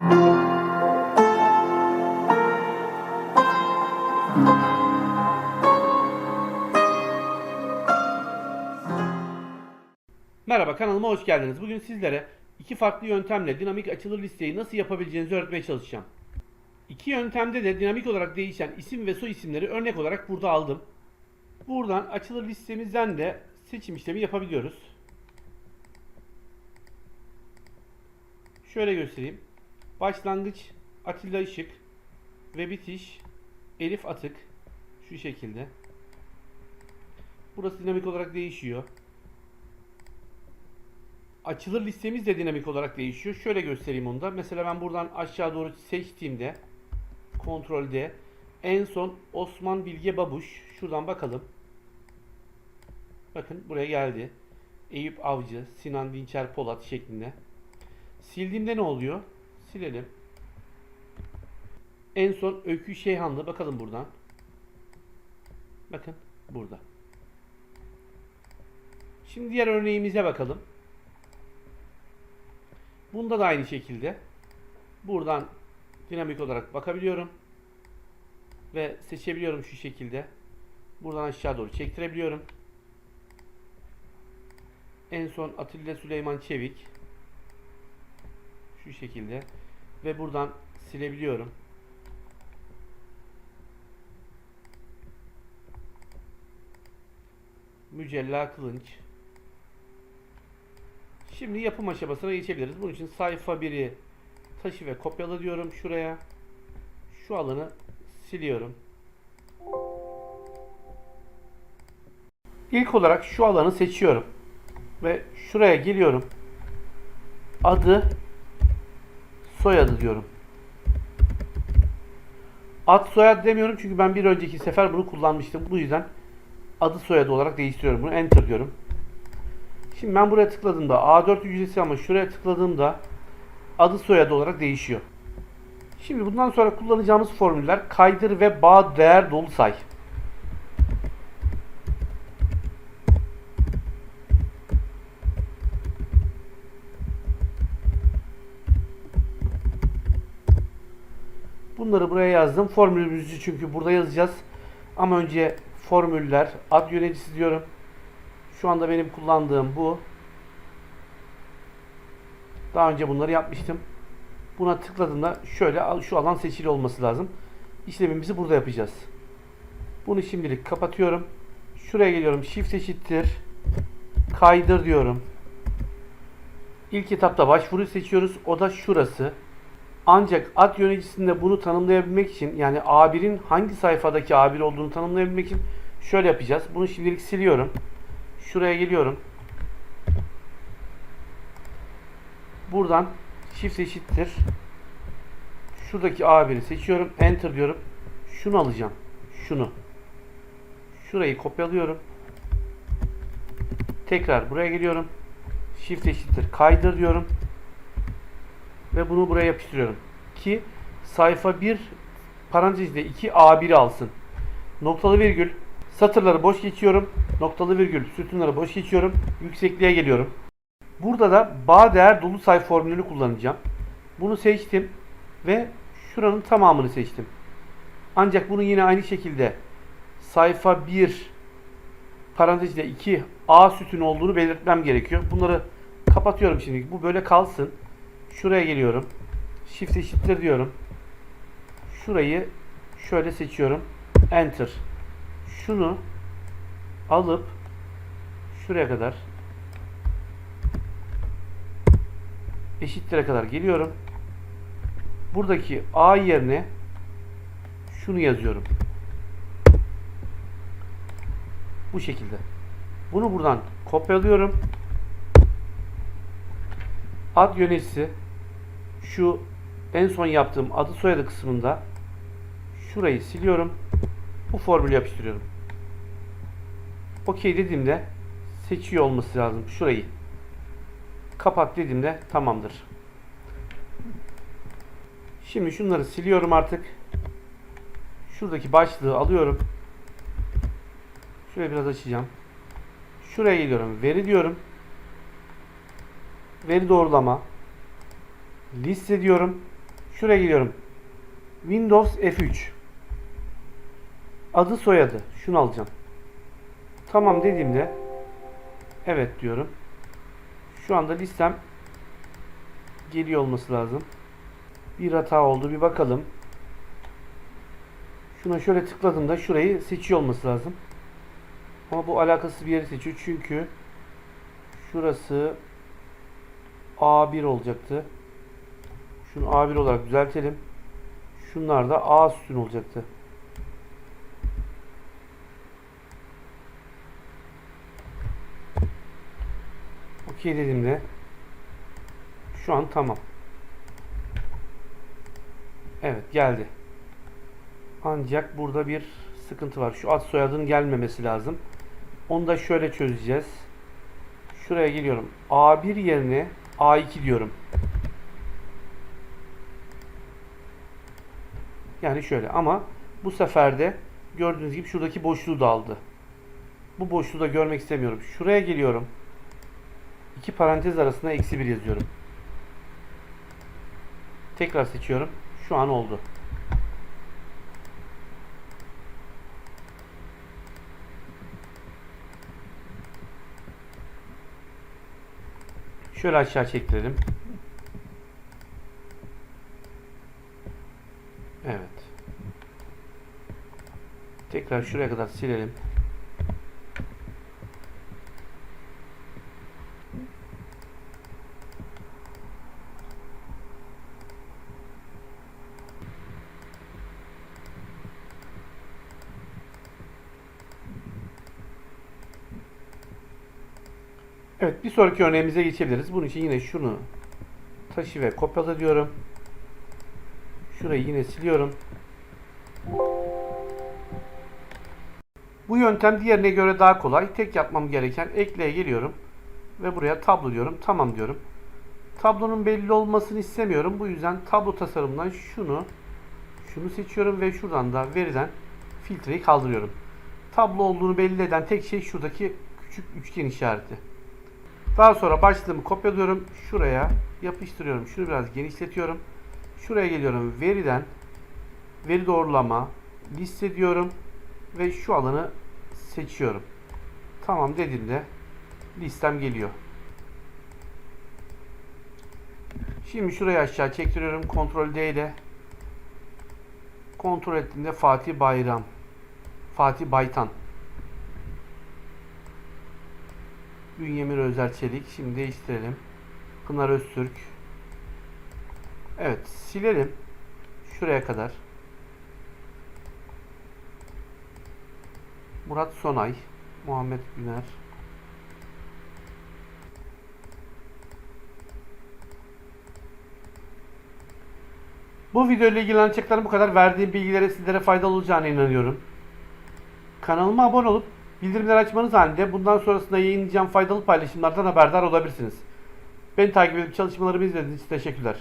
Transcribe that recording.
Merhaba kanalıma hoş geldiniz. Bugün sizlere iki farklı yöntemle dinamik açılır listeyi nasıl yapabileceğinizi öğretmeye çalışacağım. İki yöntemde de dinamik olarak değişen isim ve soy isimleri örnek olarak burada aldım. Buradan açılır listemizden de seçim işlemi yapabiliyoruz. Şöyle göstereyim. Başlangıç Atilla Işık ve bitiş Elif Atık şu şekilde. Burası dinamik olarak değişiyor. Açılır listemiz de dinamik olarak değişiyor. Şöyle göstereyim onu da. Mesela ben buradan aşağı doğru seçtiğimde D en son Osman Bilge Babuş şuradan bakalım. Bakın buraya geldi. Eyüp Avcı, Sinan Dinçer Polat şeklinde. Sildiğimde ne oluyor? Silelim. En son Öykü Şeyhanlı bakalım buradan. Bakın burada. Şimdi diğer örneğimize bakalım. Bunda da aynı şekilde buradan dinamik olarak bakabiliyorum ve seçebiliyorum şu şekilde. Buradan aşağı doğru çektirebiliyorum. En son Atilla Süleyman Çevik şu şekilde ve buradan silebiliyorum. Mücella Kılınç Şimdi yapım aşamasına geçebiliriz. Bunun için sayfa 1'i taşı ve kopyala diyorum şuraya. Şu alanı siliyorum. İlk olarak şu alanı seçiyorum. Ve şuraya geliyorum. Adı soyadı diyorum. Ad soyad demiyorum çünkü ben bir önceki sefer bunu kullanmıştım. Bu yüzden adı soyadı olarak değiştiriyorum bunu. Enter diyorum. Şimdi ben buraya tıkladığımda A4 hücresi ama şuraya tıkladığımda adı soyadı olarak değişiyor. Şimdi bundan sonra kullanacağımız formüller kaydır ve bağ değer dolu say. Bunları buraya yazdım. Formülümüzü çünkü burada yazacağız. Ama önce formüller, ad yöneticisi diyorum. Şu anda benim kullandığım bu. Daha önce bunları yapmıştım. Buna tıkladığımda şöyle şu alan seçili olması lazım. İşlemimizi burada yapacağız. Bunu şimdilik kapatıyorum. Şuraya geliyorum. Shift eşittir. Kaydır diyorum. İlk etapta başvuru seçiyoruz. O da şurası. Ancak ad yöneticisinde bunu tanımlayabilmek için yani A1'in hangi sayfadaki A1 olduğunu tanımlayabilmek için şöyle yapacağız. Bunu şimdilik siliyorum. Şuraya geliyorum. Buradan shift eşittir. Şuradaki A1'i seçiyorum. Enter diyorum. Şunu alacağım. Şunu. Şurayı kopyalıyorum. Tekrar buraya geliyorum. Shift eşittir. Kaydır diyorum. Ve bunu buraya yapıştırıyorum. Ki sayfa 1 parantezde 2 A1'i alsın. Noktalı virgül Satırları boş geçiyorum. Noktalı virgül sütunları boş geçiyorum. Yüksekliğe geliyorum. Burada da bağ değer dolu say formülünü kullanacağım. Bunu seçtim ve şuranın tamamını seçtim. Ancak bunu yine aynı şekilde sayfa 1 parantezde 2 A sütun olduğunu belirtmem gerekiyor. Bunları kapatıyorum şimdi. Bu böyle kalsın. Şuraya geliyorum. Shift eşittir diyorum. Şurayı şöyle seçiyorum. Enter şunu alıp şuraya kadar eşittire kadar geliyorum. Buradaki A yerine şunu yazıyorum. Bu şekilde. Bunu buradan kopyalıyorum. Ad yöneticisi şu en son yaptığım adı soyadı kısmında şurayı siliyorum. Bu formülü yapıştırıyorum. OK dediğimde seçiyor olması lazım şurayı. Kapat dediğimde tamamdır. Şimdi şunları siliyorum artık. Şuradaki başlığı alıyorum. Şurayı biraz açacağım. Şuraya geliyorum. Veri diyorum. Veri doğrulama. Liste diyorum. Şuraya geliyorum. Windows F3. Adı soyadı. Şunu alacağım. Tamam dediğimde evet diyorum. Şu anda listem geliyor olması lazım. Bir hata oldu. Bir bakalım. Şuna şöyle tıkladığımda şurayı seçiyor olması lazım. Ama bu alakasız bir yeri seçiyor. Çünkü şurası A1 olacaktı. Şunu A1 olarak düzeltelim. Şunlar da A sütun olacaktı. Okey dediğimde şu an tamam. Evet geldi. Ancak burada bir sıkıntı var. Şu ad soyadın gelmemesi lazım. Onu da şöyle çözeceğiz. Şuraya geliyorum. A1 yerine A2 diyorum. Yani şöyle ama bu sefer de gördüğünüz gibi şuradaki boşluğu da aldı. Bu boşluğu da görmek istemiyorum. Şuraya geliyorum. İki parantez arasında eksi bir yazıyorum. Tekrar seçiyorum. Şu an oldu. Şöyle aşağı çektirelim. Evet. Tekrar şuraya kadar silelim. Evet bir sonraki örneğimize geçebiliriz. Bunun için yine şunu taşı ve kopyala diyorum. Şurayı yine siliyorum. Bu yöntem diğerine göre daha kolay. Tek yapmam gereken ekleye geliyorum. Ve buraya tablo diyorum. Tamam diyorum. Tablonun belli olmasını istemiyorum. Bu yüzden tablo tasarımından şunu şunu seçiyorum ve şuradan da veriden filtreyi kaldırıyorum. Tablo olduğunu belli eden tek şey şuradaki küçük üçgen işareti. Daha sonra başlığımı kopyalıyorum. Şuraya yapıştırıyorum. Şunu biraz genişletiyorum. Şuraya geliyorum. Veriden veri doğrulama liste diyorum ve şu alanı seçiyorum. Tamam dediğimde listem geliyor. Şimdi şurayı aşağı çektiriyorum. Ctrl D ile kontrol ettiğimde Fatih Bayram Fatih Baytan Bünyemir Özel Çelik. Şimdi değiştirelim. Pınar Öztürk. Evet. Silelim. Şuraya kadar. Murat Sonay. Muhammed Güner. Bu video ile ilgili anlatacaklarım bu kadar. Verdiğim bilgilere sizlere faydalı olacağına inanıyorum. Kanalıma abone olup bildirimleri açmanız halinde bundan sonrasında yayınlayacağım faydalı paylaşımlardan haberdar olabilirsiniz. Beni takip edip çalışmalarımı izlediğiniz için teşekkürler.